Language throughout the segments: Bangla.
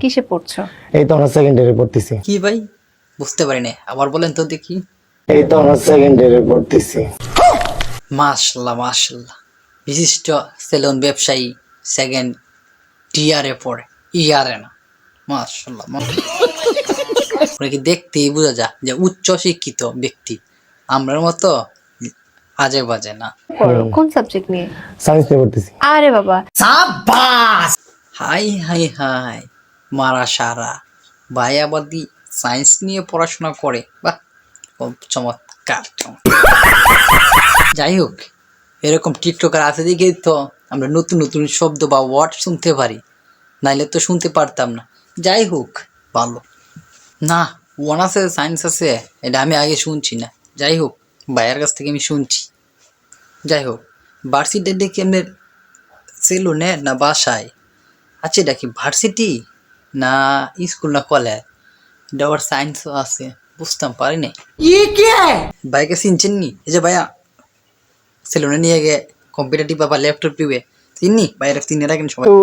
কিসে পড়ছো? এই তো আমার সেকেন্ড ইয়ারে পড়তেছি। কি ভাই? বুঝতে পারি না আবার বলেন তো দেখি। এই তো আমার সেকেন্ড ইয়ারে পড়তেছি। মাশাল্লাহ মাশাল্লাহ। বিশিষ্ট সেলুন ব্যবসায়ী সেকেন্ড টিয়ারে পড়ে। ইয়ারে না। মাশাল্লাহ মাশাআল্লাহ। কি দেখতেই বোঝা যা যে উচ্চ শিক্ষিত ব্যক্তি। আমরার মতো আজে বাজে না। কোন সাবজেক্ট নিয়ে? সায়েন্স নিয়ে পড়তেছি। আরে বাবা। সাবাস হাই হাই হাই। মারা সারা ভাইয়াবাদী সায়েন্স নিয়ে পড়াশোনা করে। বা চমৎকার। যাই হোক, এরকম টিকটকার আছে দেখেই তো আমরা নতুন নতুন শব্দ বা ওয়ার্ড শুনতে পারি। নাইলে তো শুনতে পারতাম না। যাই হোক, ভালো। না অনার্সে সায়েন্স আছে, এটা আমি আগে শুনছি না। যাই হোক, ভাইয়ার কাছ থেকে আমি শুনছি। যাই হোক ভার্সিটি দেখি আপনার সেলুনে না বাসায়? আচ্ছা এটা কি ভার্সিটি না স্কুল না কলেজ এটা আবার সায়েন্সও আছে বুঝতাম পারি নাই ভাইকে চিনছেন নি? এই যে ভাইয়া সেলুনে নিয়ে গিয়ে কম্পিউটার বা ল্যাপটপ টিপে চিননি? চিনে রাখেন সবাই। তো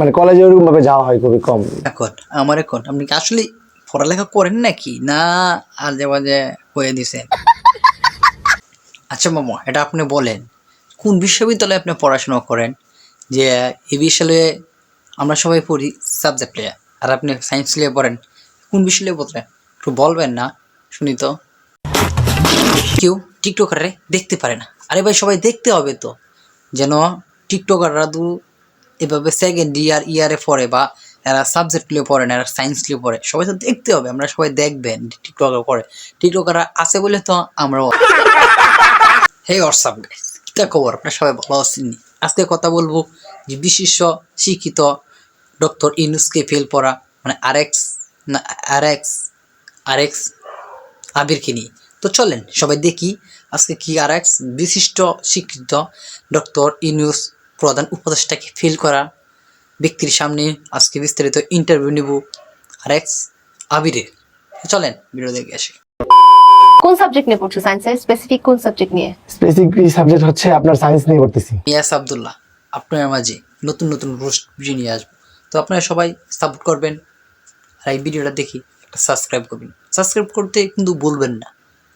মানে কলেজে ওরকম ভাবে যাওয়া হয় খুবই কম। এখন আমার এখন আপনি কি আসলে পড়ালেখা করেন নাকি? না আজে বাজে হয়ে দিছেন আচ্ছা মামা এটা আপনি বলেন কোন বিশ্ববিদ্যালয়ে আপনি পড়াশোনা করেন? যে এই বিশ্ববিদ্যালয়ে আমরা সবাই পড়ি সাবজেক্ট নিয়ে আর আপনি সায়েন্স নিয়ে পড়েন, কোন বিশ্ববিদ্যালয়ে পড়েন একটু বলবেন না, শুনি তো। কেউ টিকটকারে দেখতে পারে না। আরে ভাই, সবাই দেখতে হবে তো। যেন টিকটকাররা দু এভাবে সেকেন্ড ইয়ার ইয়ারে পড়ে বা এরা সাবজেক্ট নিয়ে পড়ে না, এরা সায়েন্স নিয়ে পড়ে। সবাই তো দেখতে হবে, আমরা সবাই দেখবেন টিকটকার করে টিকটকাররা আছে বলে তো আমরাও হে হোয়াটসঅ্যাপ গাইস কিতা খবর? আপনারা সবাই ভালো আসেননি আজকে কথা বলব যে বিশিষ্ট, শিক্ষিত ডক্টর ইনুসকে ফেল পড়া মানে আর এক্স না আর এক্স আর এক্স আবিরকে নিয়ে। তো চলেন সবাই দেখি আজকে কি আর এক্স বিশিষ্ট শিক্ষিত ডক্টর ইনুস প্রধান উপদেষ্টাকে ফেল করা ব্যক্তির সামনে আজকে বিস্তারিত ইন্টারভিউ নিব আর এক্স আবিরের চলেন ভিডিও দেখে আসি। কোন সাবজেক্ট নিয়ে পড়ছো? সায়েন্সের স্পেসিফিক কোন সাবজেক্ট নিয়ে? স্পেসিফিক সাবজেক্ট হচ্ছে আপনার সায়েন্স নিয়ে পড়তেছি। মিয়াস আবদুল্লাহ আপনার মাঝে নতুন নতুন রোস্ট ভিডিও নিয়ে আসব। তো আপনারা সবাই সাপোর্ট করবেন আর এই ভিডিওটা দেখি একটা সাবস্ক্রাইব করবেন। সাবস্ক্রাইব করতে কিন্তু বলবেন না।